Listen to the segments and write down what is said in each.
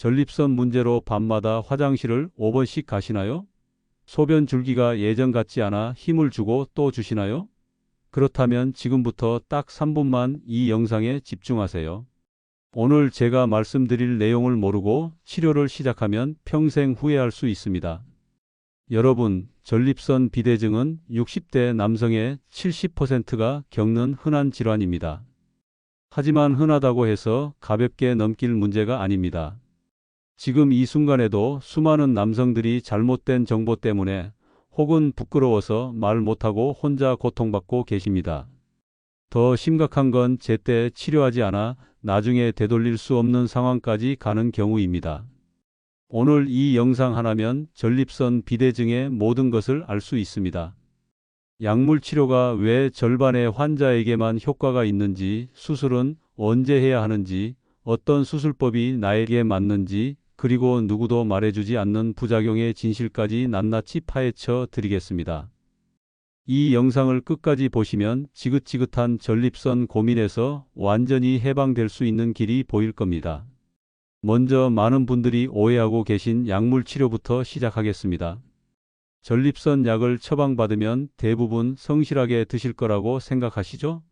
전립선 문제로 밤마다 화장실을 5번씩 가시나요? 소변 줄기가 예전 같지 않아 힘을 주고 또 주시나요? 그렇다면 지금부터 딱 3분만 이 영상에 집중하세요. 오늘 제가 말씀드릴 내용을 모르고 치료를 시작하면 평생 후회할 수 있습니다. 여러분, 전립선 비대증은 60대 남성의 70%가 겪는 흔한 질환입니다. 하지만 흔하다고 해서 가볍게 넘길 문제가 아닙니다. 지금 이 순간에도 수많은 남성들이 잘못된 정보 때문에 혹은 부끄러워서 말 못하고 혼자 고통받고 계십니다. 더 심각한 건 제때 치료하지 않아 나중에 되돌릴 수 없는 상황까지 가는 경우입니다. 오늘 이 영상 하나면 전립선 비대증의 모든 것을 알 수 있습니다. 약물 치료가 왜 절반의 환자에게만 효과가 있는지, 수술은 언제 해야 하는지, 어떤 수술법이 나에게 맞는지, 그리고 누구도 말해주지 않는 부작용의 진실까지 낱낱이 파헤쳐 드리겠습니다. 이 영상을 끝까지 보시면 지긋지긋한 전립선 고민에서 완전히 해방될 수 있는 길이 보일 겁니다. 먼저 많은 분들이 오해하고 계신 약물 치료부터 시작하겠습니다. 전립선 약을 처방받으면 대부분 성실하게 드실 거라고 생각하시죠?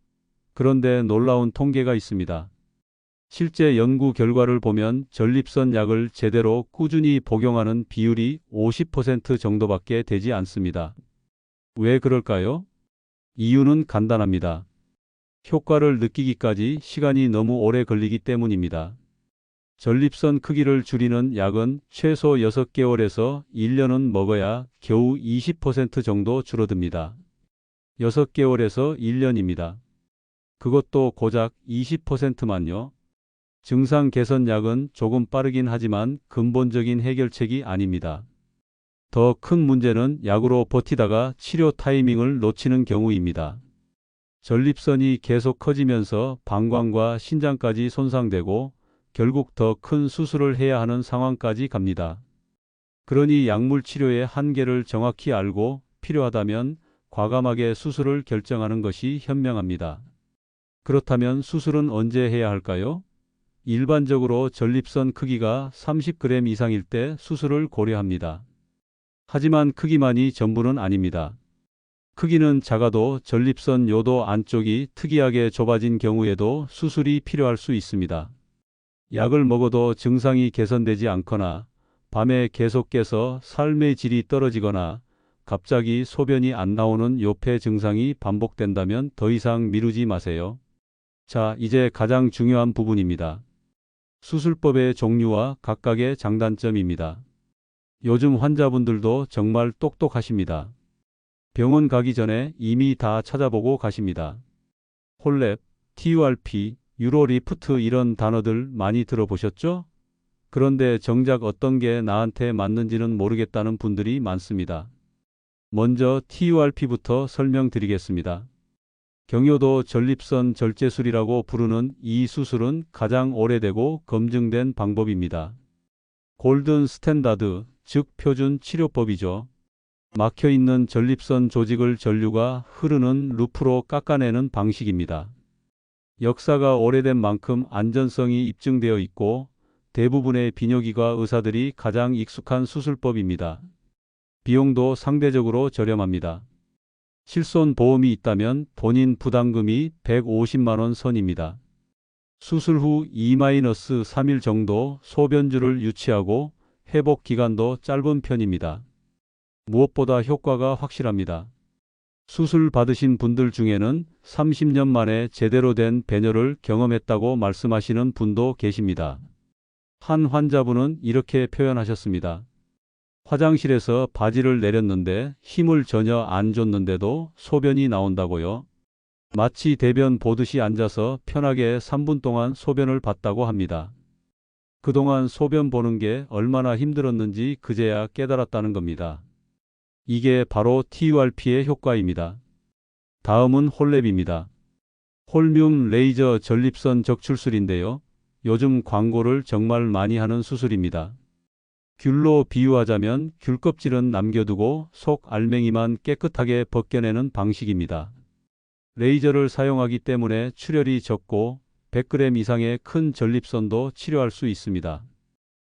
그런데 놀라운 통계가 있습니다. 실제 연구 결과를 보면 전립선 약을 제대로 꾸준히 복용하는 비율이 50% 정도밖에 되지 않습니다. 왜 그럴까요? 이유는 간단합니다. 효과를 느끼기까지 시간이 너무 오래 걸리기 때문입니다. 전립선 크기를 줄이는 약은 최소 6개월에서 1년은 먹어야 겨우 20% 정도 줄어듭니다. 6개월에서 1년입니다. 그것도 고작 20%만요. 증상 개선 약은 조금 빠르긴 하지만 근본적인 해결책이 아닙니다. 더 큰 문제는 약으로 버티다가 치료 타이밍을 놓치는 경우입니다. 전립선이 계속 커지면서 방광과 신장까지 손상되고 결국 더 큰 수술을 해야 하는 상황까지 갑니다. 그러니 약물 치료의 한계를 정확히 알고 필요하다면 과감하게 수술을 결정하는 것이 현명합니다. 그렇다면 수술은 언제 해야 할까요? 일반적으로 전립선 크기가 30g 이상일 때 수술을 고려합니다. 하지만 크기만이 전부는 아닙니다. 크기는 작아도 전립선 요도 안쪽이 특이하게 좁아진 경우에도 수술이 필요할 수 있습니다. 약을 먹어도 증상이 개선되지 않거나 밤에 계속 깨서 삶의 질이 떨어지거나 갑자기 소변이 안 나오는 요폐 증상이 반복된다면 더 이상 미루지 마세요. 자, 이제 가장 중요한 부분입니다. 수술법의 종류와 각각의 장단점입니다. 요즘 환자분들도 정말 똑똑하십니다. 병원 가기 전에 이미 다 찾아보고 가십니다. 홀랩, TURP, 유로리프트 이런 단어들 많이 들어보셨죠? 그런데 정작 어떤 게 나한테 맞는지는 모르겠다는 분들이 많습니다. 먼저 TURP부터 설명드리겠습니다. 경요도 전립선 절제술이라고 부르는 이 수술은 가장 오래되고 검증된 방법입니다. 골든 스탠다드, 즉 표준 치료법이죠. 막혀 있는 전립선 조직을 전류가 흐르는 루프로 깎아내는 방식입니다. 역사가 오래된 만큼 안전성이 입증되어 있고 대부분의 비뇨기과 의사들이 가장 익숙한 수술법입니다. 비용도 상대적으로 저렴합니다. 실손 보험이 있다면 본인 부담금이 150만원 선입니다. 수술 후 2-3일 정도 소변줄을 유치하고 회복 기간도 짧은 편입니다. 무엇보다 효과가 확실합니다. 수술 받으신 분들 중에는 30년 만에 제대로 된 배뇨를 경험했다고 말씀하시는 분도 계십니다. 한 환자분은 이렇게 표현하셨습니다. 화장실에서 바지를 내렸는데 힘을 전혀 안 줬는데도 소변이 나온다고요. 마치 대변 보듯이 앉아서 편하게 3분 동안 소변을 봤다고 합니다. 그동안 소변 보는 게 얼마나 힘들었는지 그제야 깨달았다는 겁니다. 이게 바로 TURP의 효과입니다. 다음은 홀랩입니다. 홀뮴 레이저 전립선 적출술인데요. 요즘 광고를 정말 많이 하는 수술입니다. 귤로 비유하자면 귤 껍질은 남겨두고 속 알맹이만 깨끗하게 벗겨내는 방식입니다. 레이저를 사용하기 때문에 출혈이 적고 100g 이상의 큰 전립선도 치료할 수 있습니다.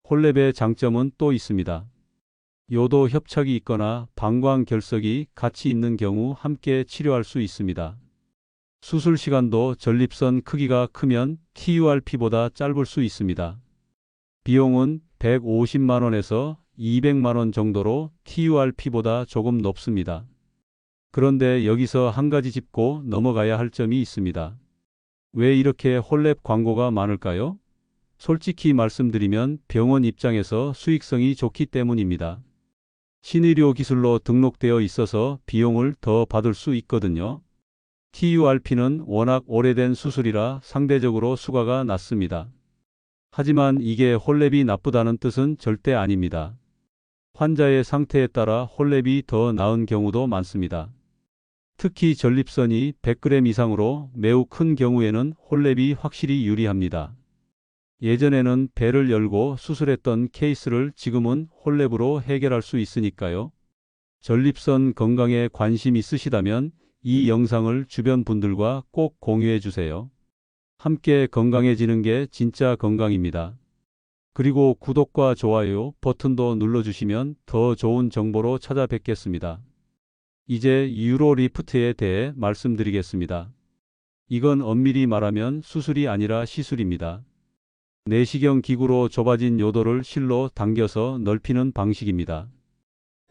홀랩의 장점은 또 있습니다. 요도 협착이 있거나 방광 결석이 같이 있는 경우 함께 치료할 수 있습니다. 수술 시간도 전립선 크기가 크면 TURP보다 짧을 수 있습니다. 비용은 150만원에서 200만원 정도로 TURP보다 조금 높습니다. 그런데 여기서 한 가지 짚고 넘어가야 할 점이 있습니다. 왜 이렇게 홀랩 광고가 많을까요? 솔직히 말씀드리면 병원 입장에서 수익성이 좋기 때문입니다. 신의료 기술로 등록되어 있어서 비용을 더 받을 수 있거든요. TURP는 워낙 오래된 수술이라 상대적으로 수가가 낮습니다. 하지만 이게 홀랩이 나쁘다는 뜻은 절대 아닙니다. 환자의 상태에 따라 홀랩이 더 나은 경우도 많습니다. 특히 전립선이 100g 이상으로 매우 큰 경우에는 홀랩이 확실히 유리합니다. 예전에는 배를 열고 수술했던 케이스를 지금은 홀랩으로 해결할 수 있으니까요. 전립선 건강에 관심 있으시다면 이 영상을 주변 분들과 꼭 공유해 주세요. 함께 건강해지는 게 진짜 건강입니다. 그리고 구독과 좋아요 버튼도 눌러주시면 더 좋은 정보로 찾아뵙겠습니다. 이제 유로 리프트에 대해 말씀드리겠습니다. 이건 엄밀히 말하면 수술이 아니라 시술입니다. 내시경 기구로 좁아진 요도를 실로 당겨서 넓히는 방식입니다.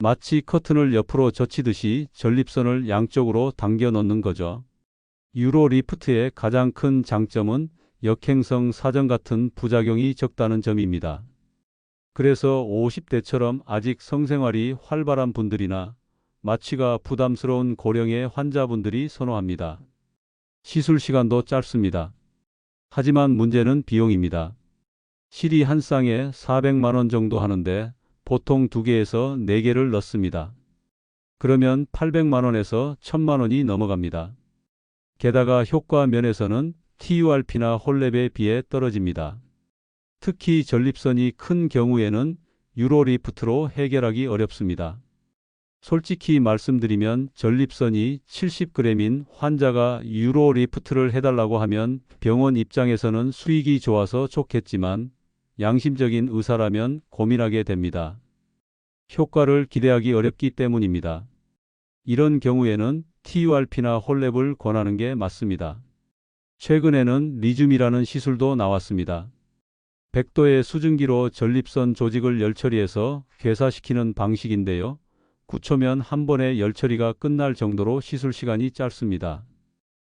마치 커튼을 옆으로 젖히듯이 전립선을 양쪽으로 당겨 넣는 거죠. 유로 리프트의 가장 큰 장점은 역행성 사정 같은 부작용이 적다는 점입니다. 그래서 50대처럼 아직 성생활이 활발한 분들이나 마취가 부담스러운 고령의 환자분들이 선호합니다. 시술 시간도 짧습니다. 하지만 문제는 비용입니다. 실이 한 쌍에 400만원 정도 하는데 보통 2개에서 4개를 넣습니다. 그러면 800만원에서 1000만원이 넘어갑니다. 게다가 효과 면에서는 TURP나 홀랩에 비해 떨어집니다. 특히 전립선이 큰 경우에는 유로리프트로 해결하기 어렵습니다. 솔직히 말씀드리면 전립선이 70g인 환자가 유로리프트를 해달라고 하면 병원 입장에서는 수익이 좋아서 좋겠지만 양심적인 의사라면 고민하게 됩니다. 효과를 기대하기 어렵기 때문입니다. 이런 경우에는 TURP나 홀랩을 권하는 게 맞습니다. 최근에는 리즘이라는 시술도 나왔습니다. 100도의 수증기로 전립선 조직을 열처리해서 괴사시키는 방식인데요. 9초면 한 번에 열처리가 끝날 정도로 시술 시간이 짧습니다.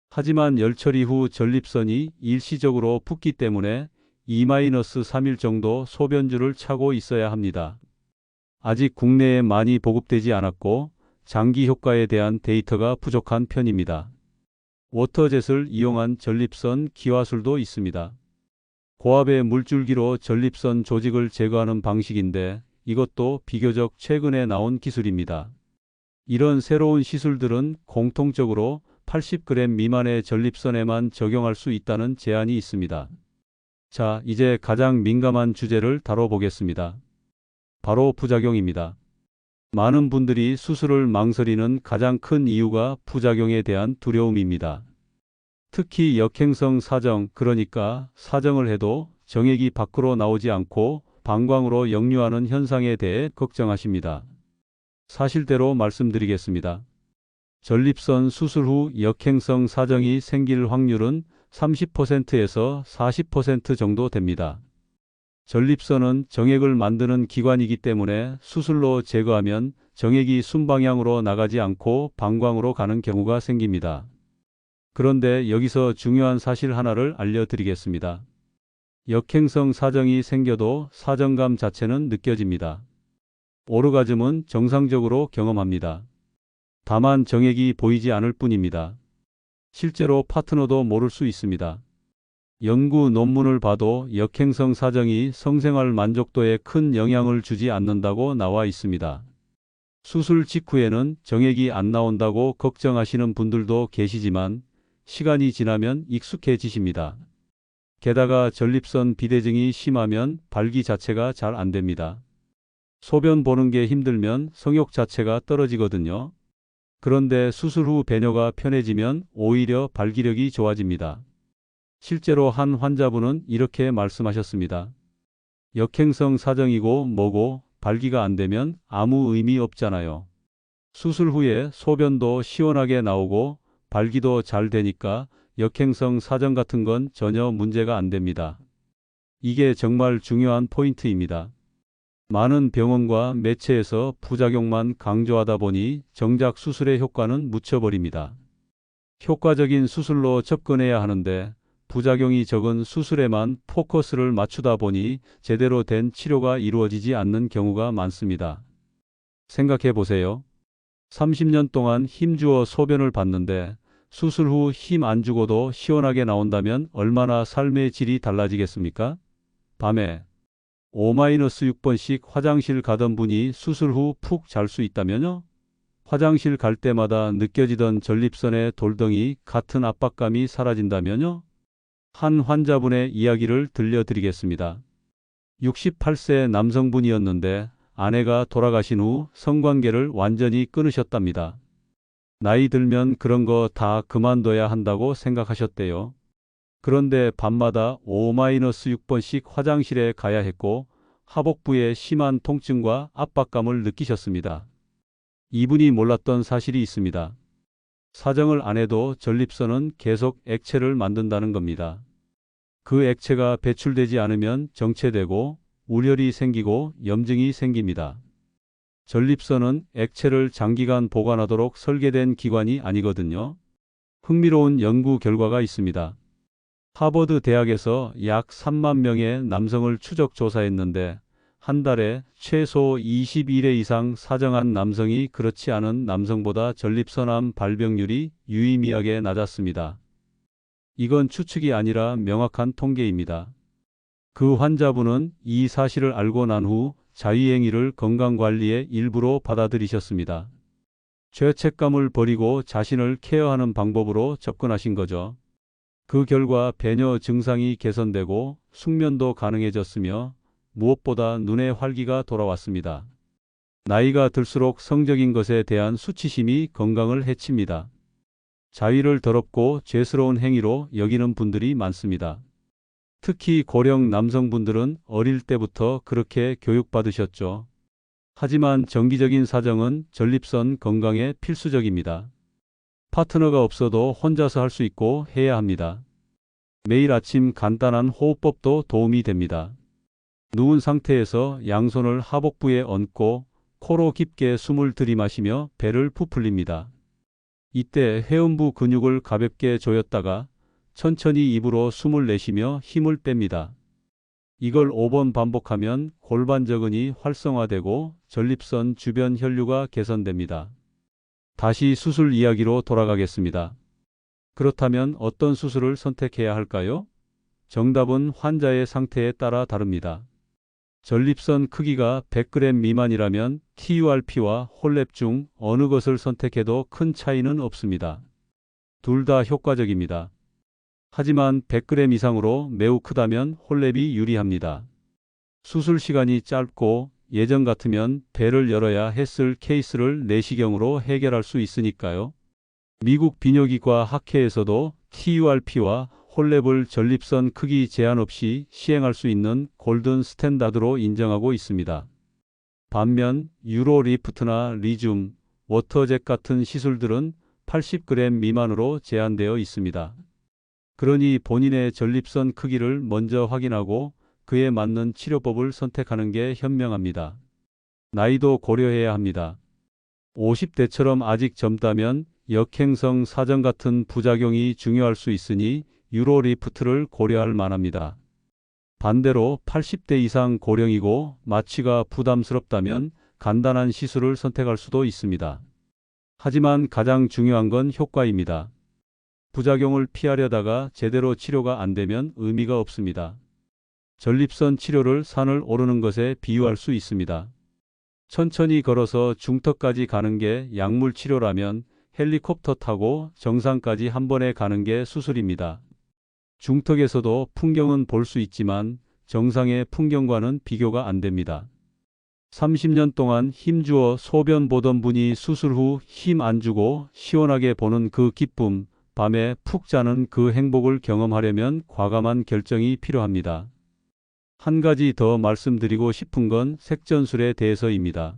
하지만 열처리 후 전립선이 일시적으로 붓기 때문에 2-3일 정도 소변줄을 차고 있어야 합니다. 아직 국내에 많이 보급되지 않았고 장기 효과에 대한 데이터가 부족한 편입니다. 워터젯을 이용한 전립선 기화술도 있습니다. 고압의 물줄기로 전립선 조직을 제거하는 방식인데 이것도 비교적 최근에 나온 기술입니다. 이런 새로운 시술들은 공통적으로 80g 미만의 전립선에만 적용할 수 있다는 제한이 있습니다. 자, 이제 가장 민감한 주제를 다뤄보겠습니다. 바로 부작용입니다. 많은 분들이 수술을 망설이는 가장 큰 이유가 부작용에 대한 두려움입니다. 특히 역행성 사정, 그러니까 사정을 해도 정액이 밖으로 나오지 않고 방광으로 역류하는 현상에 대해 걱정하십니다. 사실대로 말씀드리겠습니다. 전립선 수술 후 역행성 사정이 생길 확률은 30%에서 40% 정도 됩니다. 전립선은 정액을 만드는 기관이기 때문에 수술로 제거하면 정액이 순방향으로 나가지 않고 방광으로 가는 경우가 생깁니다. 그런데 여기서 중요한 사실 하나를 알려드리겠습니다. 역행성 사정이 생겨도 사정감 자체는 느껴집니다. 오르가즘은 정상적으로 경험합니다. 다만 정액이 보이지 않을 뿐입니다. 실제로 파트너도 모를 수 있습니다. 연구 논문을 봐도 역행성 사정이 성생활 만족도에 큰 영향을 주지 않는다고 나와 있습니다. 수술 직후에는 정액이 안 나온다고 걱정하시는 분들도 계시지만 시간이 지나면 익숙해지십니다. 게다가 전립선 비대증이 심하면 발기 자체가 잘 안 됩니다. 소변 보는 게 힘들면 성욕 자체가 떨어지거든요. 그런데 수술 후 배뇨가 편해지면 오히려 발기력이 좋아집니다. 실제로 한 환자분은 이렇게 말씀하셨습니다. 역행성 사정이고 뭐고 발기가 안 되면 아무 의미 없잖아요. 수술 후에 소변도 시원하게 나오고 발기도 잘 되니까 역행성 사정 같은 건 전혀 문제가 안 됩니다. 이게 정말 중요한 포인트입니다. 많은 병원과 매체에서 부작용만 강조하다 보니 정작 수술의 효과는 묻혀버립니다. 효과적인 수술로 접근해야 하는데 부작용이 적은 수술에만 포커스를 맞추다 보니 제대로 된 치료가 이루어지지 않는 경우가 많습니다. 생각해 보세요. 30년 동안 힘주어 소변을 봤는데 수술 후 힘 안 주고도 시원하게 나온다면 얼마나 삶의 질이 달라지겠습니까? 밤에 5-6번씩 화장실 가던 분이 수술 후 푹 잘 수 있다면요? 화장실 갈 때마다 느껴지던 전립선의 돌덩이 같은 압박감이 사라진다면요? 한 환자분의 이야기를 들려드리겠습니다. 68세 남성분이었는데 아내가 돌아가신 후 성관계를 완전히 끊으셨답니다. 나이 들면 그런 거 다 그만둬야 한다고 생각하셨대요. 그런데 밤마다 5-6번씩 화장실에 가야 했고 하복부에 심한 통증과 압박감을 느끼셨습니다. 이분이 몰랐던 사실이 있습니다. 사정을 안 해도 전립선은 계속 액체를 만든다는 겁니다. 그 액체가 배출되지 않으면 정체되고 우열이 생기고 염증이 생깁니다. 전립선은 액체를 장기간 보관하도록 설계된 기관이 아니거든요. 흥미로운 연구 결과가 있습니다. 하버드 대학에서 약 3만 명의 남성을 추적 조사했는데 한 달에 최소 21회 이상 사정한 남성이 그렇지 않은 남성보다 전립선암 발병률이 유의미하게 낮았습니다. 이건 추측이 아니라 명확한 통계입니다. 그 환자분은 이 사실을 알고 난 후 자위행위를 건강관리의 일부로 받아들이셨습니다. 죄책감을 버리고 자신을 케어하는 방법으로 접근하신 거죠. 그 결과 배뇨 증상이 개선되고 숙면도 가능해졌으며 무엇보다 눈의 활기가 돌아왔습니다. 나이가 들수록 성적인 것에 대한 수치심이 건강을 해칩니다. 자위를 더럽고 죄스러운 행위로 여기는 분들이 많습니다. 특히 고령 남성분들은 어릴 때부터 그렇게 교육받으셨죠. 하지만 정기적인 사정은 전립선 건강에 필수적입니다. 파트너가 없어도 혼자서 할 수 있고 해야 합니다. 매일 아침 간단한 호흡법도 도움이 됩니다. 누운 상태에서 양손을 하복부에 얹고 코로 깊게 숨을 들이마시며 배를 부풀립니다. 이때 회음부 근육을 가볍게 조였다가 천천히 입으로 숨을 내쉬며 힘을 뺍니다. 이걸 5번 반복하면 골반저근이 활성화되고 전립선 주변 혈류가 개선됩니다. 다시 수술 이야기로 돌아가겠습니다. 그렇다면 어떤 수술을 선택해야 할까요? 정답은 환자의 상태에 따라 다릅니다. 전립선 크기가 100g 미만이라면 TURP와 홀랩 중 어느 것을 선택해도 큰 차이는 없습니다. 둘 다 효과적입니다. 하지만 100g 이상으로 매우 크다면 홀랩이 유리합니다. 수술 시간이 짧고 예전 같으면 배를 열어야 했을 케이스를 내시경으로 해결할 수 있으니까요. 미국 비뇨기과 학회에서도 TURP와 홀랩을 전립선 크기 제한 없이 시행할 수 있는 골든 스탠다드로 인정하고 있습니다. 반면 유로 리프트나 리줌, 워터젯 같은 시술들은 80g 미만으로 제한되어 있습니다. 그러니 본인의 전립선 크기를 먼저 확인하고 그에 맞는 치료법을 선택하는 게 현명합니다. 나이도 고려해야 합니다. 50대처럼 아직 젊다면 역행성 사정 같은 부작용이 중요할 수 있으니 유로리프트를 고려할 만합니다. 반대로 80대 이상 고령이고 마취가 부담스럽다면 간단한 시술을 선택할 수도 있습니다. 하지만 가장 중요한 건 효과입니다. 부작용을 피하려다가 제대로 치료가 안 되면 의미가 없습니다. 전립선 치료를 산을 오르는 것에 비유할 수 있습니다. 천천히 걸어서 중턱까지 가는 게 약물 치료라면 헬리콥터 타고 정상까지 한 번에 가는 게 수술입니다. 중턱에서도 풍경은 볼 수 있지만 정상의 풍경과는 비교가 안 됩니다. 30년 동안 힘주어 소변 보던 분이 수술 후 힘 안 주고 시원하게 보는 그 기쁨, 밤에 푹 자는 그 행복을 경험하려면 과감한 결정이 필요합니다. 한 가지 더 말씀드리고 싶은 건 색전술에 대해서입니다.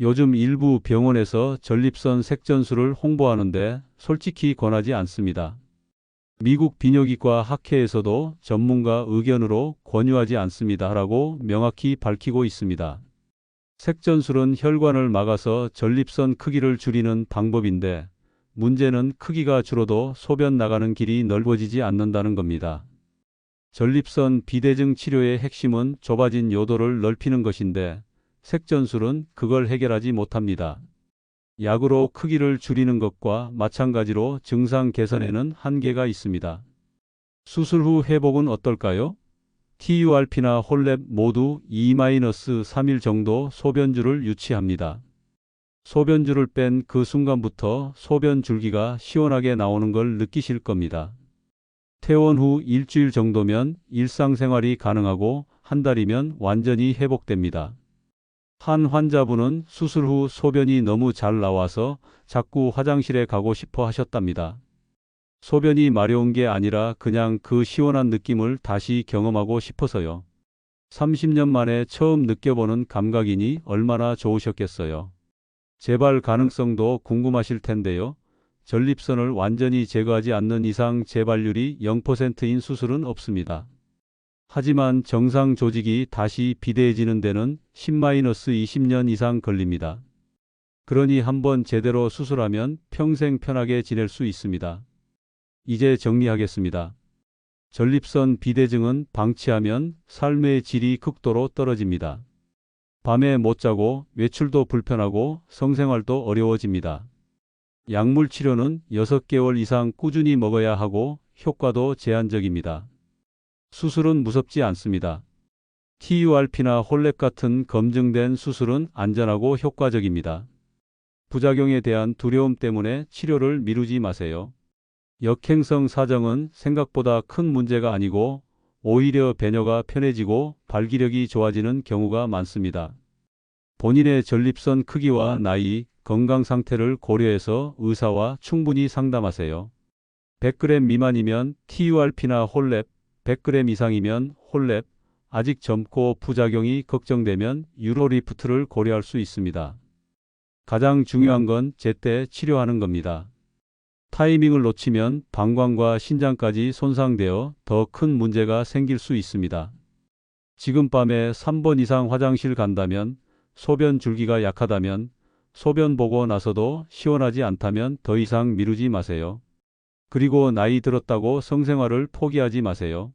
요즘 일부 병원에서 전립선 색전술을 홍보하는데 솔직히 권하지 않습니다. 미국 비뇨기과 학회에서도 전문가 의견으로 권유하지 않습니다. 라고 명확히 밝히고 있습니다. 색전술은 혈관을 막아서 전립선 크기를 줄이는 방법인데 문제는 크기가 줄어도 소변 나가는 길이 넓어지지 않는다는 겁니다. 전립선 비대증 치료의 핵심은 좁아진 요도를 넓히는 것인데 색전술은 그걸 해결하지 못합니다. 약으로 크기를 줄이는 것과 마찬가지로 증상 개선에는 한계가 있습니다. 수술 후 회복은 어떨까요? TURP나 홀랩 모두 2-3일 정도 소변줄을 유치합니다. 소변줄을 뺀 그 순간부터 소변 줄기가 시원하게 나오는 걸 느끼실 겁니다. 퇴원 후 일주일 정도면 일상생활이 가능하고 한 달이면 완전히 회복됩니다. 한 환자분은 수술 후 소변이 너무 잘 나와서 자꾸 화장실에 가고 싶어 하셨답니다. 소변이 마려운 게 아니라 그냥 그 시원한 느낌을 다시 경험하고 싶어서요. 30년 만에 처음 느껴보는 감각이니 얼마나 좋으셨겠어요. 재발 가능성도 궁금하실 텐데요. 전립선을 완전히 제거하지 않는 이상 재발률이 0%인 수술은 없습니다. 하지만 정상 조직이 다시 비대해지는 데는 10-20년 이상 걸립니다. 그러니 한번 제대로 수술하면 평생 편하게 지낼 수 있습니다. 이제 정리하겠습니다. 전립선 비대증은 방치하면 삶의 질이 극도로 떨어집니다. 밤에 못 자고 외출도 불편하고 성생활도 어려워집니다. 약물 치료는 6개월 이상 꾸준히 먹어야 하고 효과도 제한적입니다. 수술은 무섭지 않습니다. TURP나 홀랩 같은 검증된 수술은 안전하고 효과적입니다. 부작용에 대한 두려움 때문에 치료를 미루지 마세요. 역행성 사정은 생각보다 큰 문제가 아니고 오히려 배뇨가 편해지고 발기력이 좋아지는 경우가 많습니다. 본인의 전립선 크기와 나이, 건강 상태를 고려해서 의사와 충분히 상담하세요. 100g 미만이면 TURP나 홀랩, 100g 이상이면 홀랩, 아직 젊고 부작용이 걱정되면 유로리프트를 고려할 수 있습니다. 가장 중요한 건 제때 치료하는 겁니다. 타이밍을 놓치면 방광과 신장까지 손상되어 더 큰 문제가 생길 수 있습니다. 지금 밤에 3번 이상 화장실 간다면, 소변 줄기가 약하다면, 소변 보고 나서도 시원하지 않다면 더 이상 미루지 마세요. 그리고 나이 들었다고 성생활을 포기하지 마세요.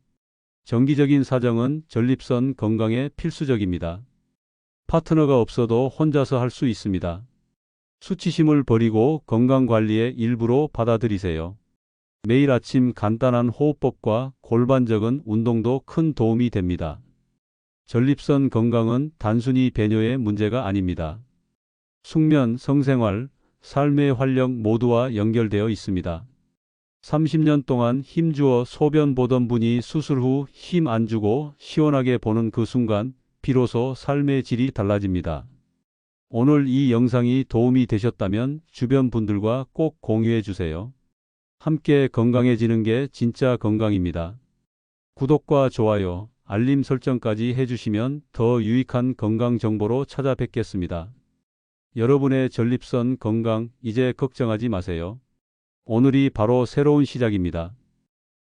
정기적인 사정은 전립선 건강에 필수적입니다. 파트너가 없어도 혼자서 할 수 있습니다. 수치심을 버리고 건강관리의 일부로 받아들이세요. 매일 아침 간단한 호흡법과 골반적은 운동도 큰 도움이 됩니다. 전립선 건강은 단순히 배뇨의 문제가 아닙니다. 숙면, 성생활, 삶의 활력 모두와 연결되어 있습니다. 30년 동안 힘주어 소변 보던 분이 수술 후 힘 안 주고 시원하게 보는 그 순간 비로소 삶의 질이 달라집니다. 오늘 이 영상이 도움이 되셨다면 주변 분들과 꼭 공유해 주세요. 함께 건강해지는 게 진짜 건강입니다. 구독과 좋아요, 알림 설정까지 해주시면 더 유익한 건강 정보로 찾아뵙겠습니다. 여러분의 전립선 건강 이제 걱정하지 마세요. 오늘이 바로 새로운 시작입니다.